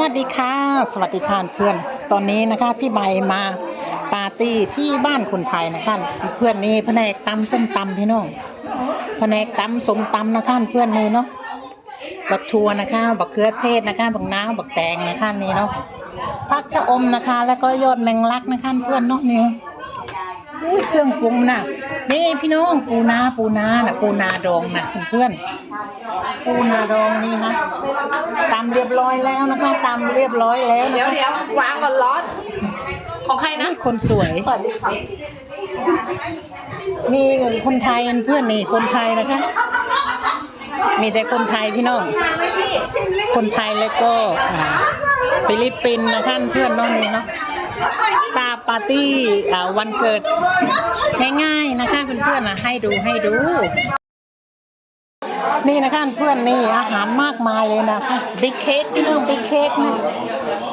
สวัสดีค่ะ สวัสดีค่ะเพื่อน ตอนนี้นะคะพี่ใบมาปาร์ตี้ที่บ้านคนไทยนะคะเพื่อนนี่แผนกตำส้มตำพี่น้องแผนกตำส้มตำนะคะเพื่อนนี่เนาะบักทัวนะคะบักเขือเทศนะคะบักน้าวบักแตงนะคะนี่เนาะผักชะอมนะคะ แล้วก็ยอดแมงลักนะคะเพื่อนเนาะนี่ อุ้ยเครื่องปรุงน่ะนี่พี่น้องปูนาปูนาน่ะปูนาดองน่ะเพื่อนๆปูนาดองนี่นะตำเรียบร้อยแล้วนะคะตำเรียบร้อยแล้วนะเดี๋ยวคะเดี๋ยววางก่อนร้อน ของใครนะนี่คนสวยสวัสดีค่ะมีคนไทยเพื่อนนี่คนไทยนะคะ มีแต่คนไทยพี่น้อง คนไทยแล้วก็อ่าฟิลิปปินส์นะคะเพื่อนน้องนี่เนาะ ปาปาร์ตี้วันเกิดง่ายๆนะคะเพื่อนๆนะให้ดูให้ดู นี่นะคะเพื่อนนี่อาหารมากมายเลยนะคะบิ๊กเค้กพี่น้องบิ๊กเค้กนะ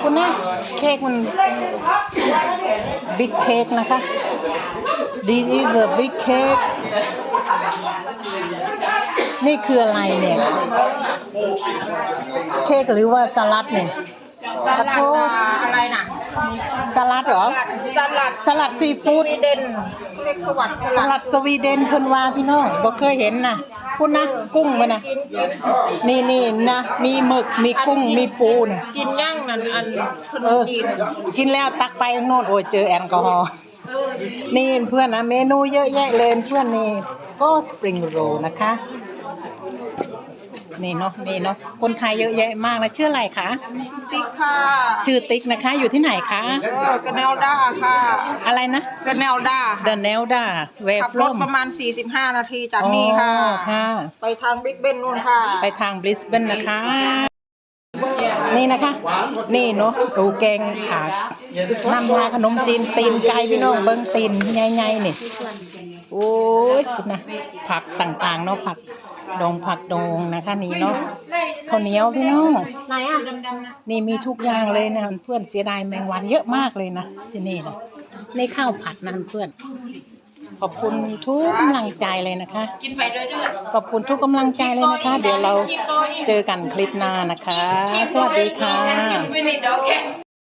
คุณนะเค้กมันบิ๊กเค้กนะคะ This is a big cake นี่คืออะไรเนี่ย เค้กหรือว่าสลัดเนี่ยสลัดอะไรน่ะ สลัดเหรอ สลัดสลัดซีฟู้ด สวีเดนเซ็กสวัสดิ์สสลัดลัดสวีเดนเพิ่นว่าพี่น้องบ่เคยเห็นนะพูดนะกุ้งมันนะนี่นี่นะ มีหมึกมีกุ้งมีปูเนี่ยกินย่างนั่นอันขนเอมอจีนกินแล้วตักไปข้างโน่นโอ้ยเจอแอลกอฮอล์นี่เพื่อนนะเมนูเยอะแยะเลยเพื่อนนี่ก็สปริงโรลนะคะ นี่เนาะนี่เนาะคนไทยเยอะแยะมากนะชื่ออะไรคะติ๊กค่ะชื่อติ๊กนะคะ อยู่ที่ไหนคะเออกระเนลด้าค่ะอะไรนะกระเนลด้า The Nelda เวขับฟรลถมประมาณ 45 นาทีจากนี่ค่ะค่ะ ไปทางบิ๊กเบนนู่นค่ะ ไปทางบริสเบนนะคะ นี่นะคะ นี่เนาะโอ้แกงอ่านำมาขนมจีนตีนไก่พี่น้องเบิ้งตีนใหญ่ๆนี่โอ้ยคุณนะผักต่างๆเนาะผัก ดองผักดองนะคะนี่เนาะข้าวเหนียวพี่น้องไหนอะดำๆนะนี่มีทุกอย่างเลยนะเพื่อนเสียดายแมงวันเยอะมากเลยนะที่นี่นะนี่ข้าวผัดนะเพื่อน ขอบคุณทุกกำลังใจเลยนะคะ กินไปเรื่อยขอบคุณทุกกำลังใจเลยนะคะ เดี๋ยวเราเจอกันคลิปหน้านะคะ สวัสดีค่ะ